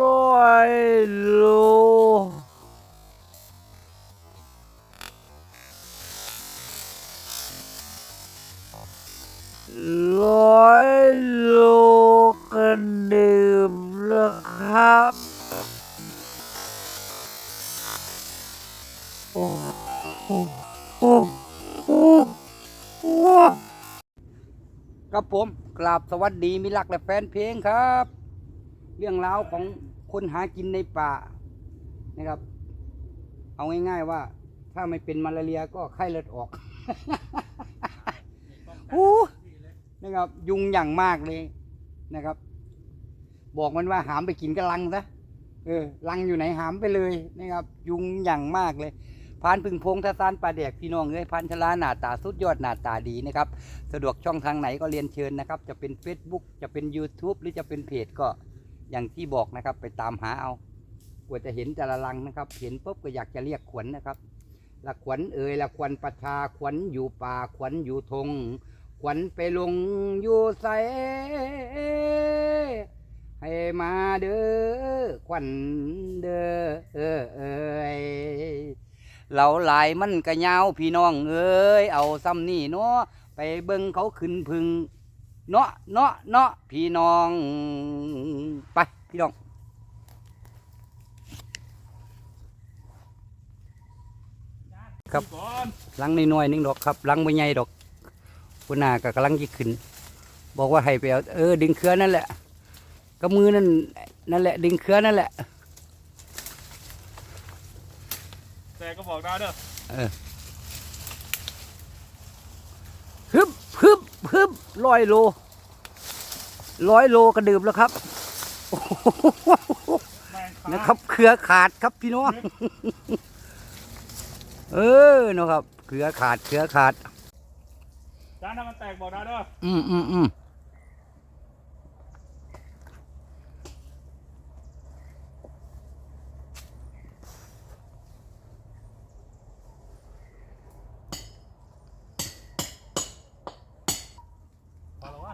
ร้อยโลร้อยโลกันดื่มนะครับ โอ้โหโอ้โหโอ้ครับผมกราบสวัสดีมิลักและแฟนเพลงครับ เรื่องราวของคนหากินในป่านะครับ เอาง่ายๆว่า ถ้าไม่เป็นมาลาเรียก็ไข้เลือดออกอู้นะครับ ยุงอย่างมากเลยนะครับ บอกมันว่าหามไปกินกระลังซะเออลังอยู่ไหนหามไปเลยนะครับ ยุงอย่างมากเลยพานพึ่งพงทศานปลาแดกพี่น้องเอ้ยพันชลาหน้าตาสุดยอดหน้าตาดีนะครับ สะดวกช่องทางไหนก็เรียนเชิญนะครับ จะเป็น Facebook จะเป็น YouTube หรือจะเป็นเพจก็ อย่างที่บอกนะครับไปตามหาเอากว่าจะเห็นแต่ละลังนะครับ เห็นปุ๊บก็อยากจะเรียกขวัญนะครับละขวัญเอ่ยละขวัญประชาขวัญอยู่ป่าขวัญอยู่ทง ขวัญไปลงอยู่ใสให้มาเด้อขวัญเด้อเออเอยเราหลายมันกระยาวพี่น้องเอ้ยเอาซ้ำนี่เนาะไปเบิ่งเขาขึ้นพึง เนาะเนาะเนาะพี่น้อง ไป พี่น้องครับก่อนลังน้อยๆนึงดอกครับลังไม่ใหญ่ดอกคุณนาก็กำลังจะขึ้น บอกว่าให้ไปเอาเออดึงเครือนั่นแหละก็มือนั่นนั่นแหละ ดึงเครือนั่นแหละแต่ก็บอกได้เด้อฮึบฮึบฮึบ ร้อยโลร้อยโลกระดื่มแล้วครับแมงคานะครับเครือขาดครับพี่น้องเออเนาะครับเครือขาดเครือขาดจานถ้ามันแตกบอกได้เด้ออืมอืมอืม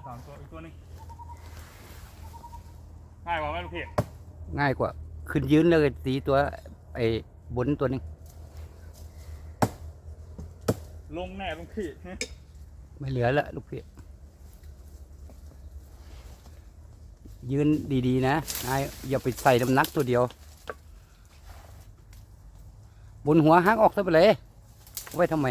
พอแล้วว่าสามตัวอีกตัวหนึงง่ายกว่าไหมลูกพี่ง่ายกว่า ขึ้นยืนเลยตีตัว ไอ้บนตัวนี้ลงแน่ลูกพี่ ไม่เหลือละลูกพี่ยืนดีๆนะนายอย่าไปใส่น้ำหนักตัวเดียว บนหัวหักออกซะไปเลยเอาไว้ทำไม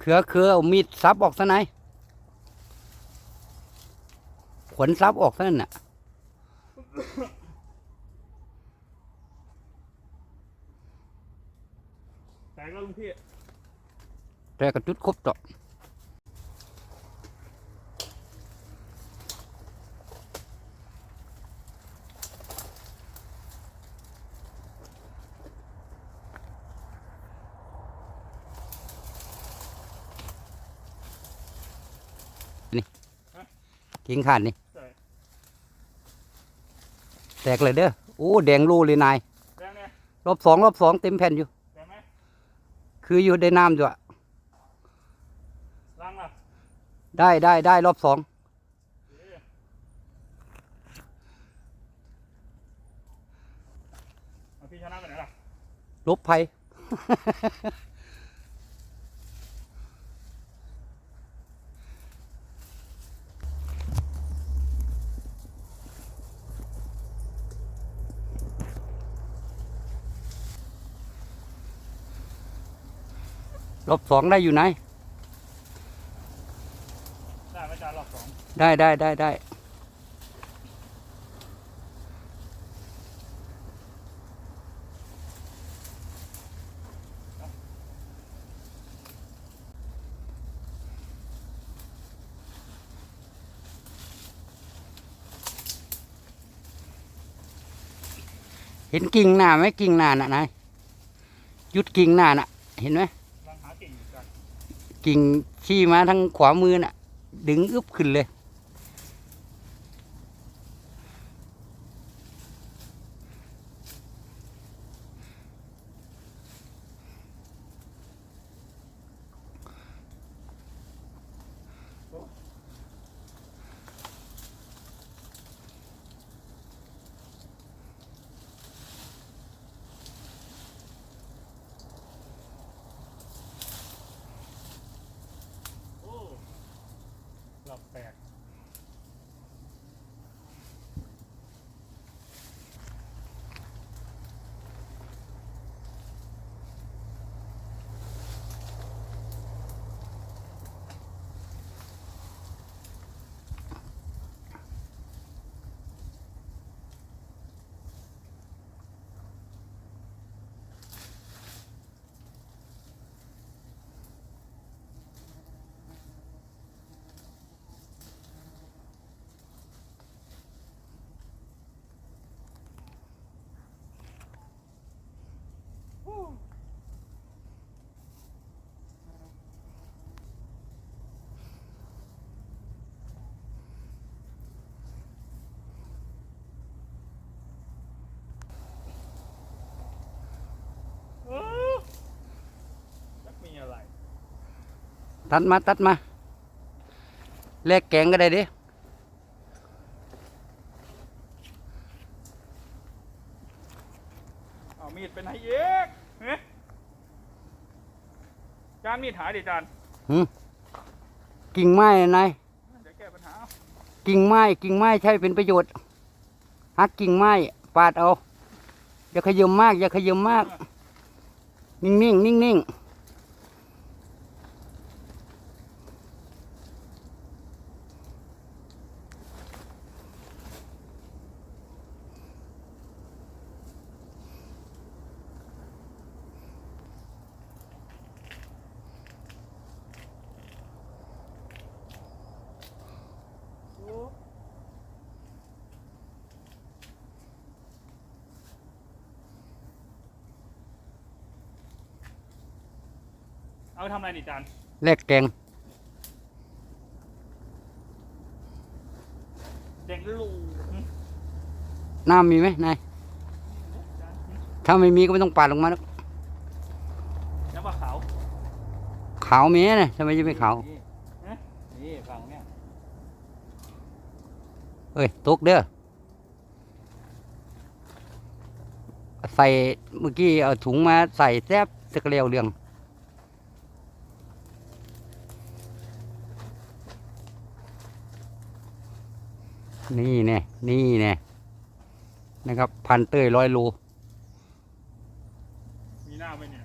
เครือเครือเอามีดซับออกซะไหนายขนซับออกซะนั่นน่ะแตกแล้วลูกพี่แต่กระจุดครบต่อ กิ่งขาดนี่ใช่แตกเลยเด้อโอ้แดงรูเลยนายแตกเนี่ยรอบสองรอบสองเต็มแผ่นอยู่แตกไหมคืออยู่ได้น้ำอยู่อะล้างล่ะได้ได้ได้รอบสองเอ๊ะเอาพี่ชนะไปไหนล่ะลบภัย รอบสองได้อยู่ไหน ได้ไหมจารอบสองได้ได้ได้ได้เห็นกิ่งหน้าไหมกิ่งหน้าน่ะนายหยุดกิ่งหน้าน่ะ เห็นไหม กิ่งขี้มาทางขวามือน่ะ ดึงอึบขึ้นเลย โอ้หลับแปด เออจักมีอะไร ตัดมาตัดมาแลกแกงก็ได้เดิเอามีดเป็นไฮเอกเฮ้ยจานมีดหายดิจานกิ่งไม้น่ะนายเดี๋ยวแก้ปัญหากิ่งไม้กิ่งไม้ใช้เป็นประโยชน์หักกิ่งไม้ปาดเอาอย่าขยมมากอย่าขยมมาก นิ่งนิ่งนิ่งนิ่งๆ เอาไปทำอะไรดิจานแลกแกงเด็กลูกน้ำมีไหมนายถ้าไม่มีก็ไม่ต้องปาดลงมาแล้วน้ำปลาขาวขาวมีนะทำไมจะไม่ขาวนี่ฝั่งเนี้ยเอ้ยตกเด้อใส่เมื่อกี้เอาถุงมาใส่แทบจะเกลียวเรื่อง นี่แน่นี่แน่นะครับ พันเต้ยร้อยโลมีหน้าไหมเนี่ย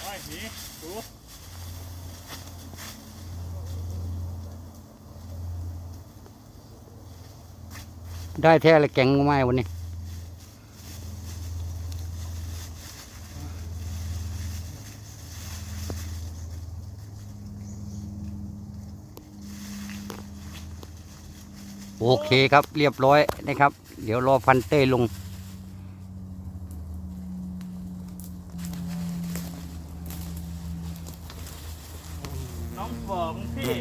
โอ้ยหนีดูได้แท้เลยแกงไม้วันนี้ โอเคครับเรียบร้อยนะครับ เดี๋ยวรอพันเต้ยลง น้องฟองพี่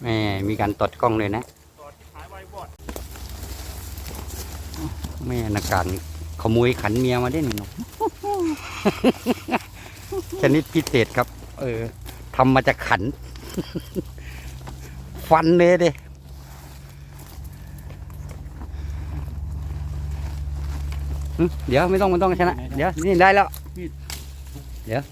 แหม่มีการตดกล้องเลยนะตอดที่หายไวบอดแม่นักการขโมยขันเมียมาได้หนึ่งชนิดพิเศษครับ เออทำมาจากขัน ฟันเลยเด้หึเดี๋ยวไม่ต้องไม่ต้องชนะ เดี๋ยวนี่ได้แล้ว เดี๋ยว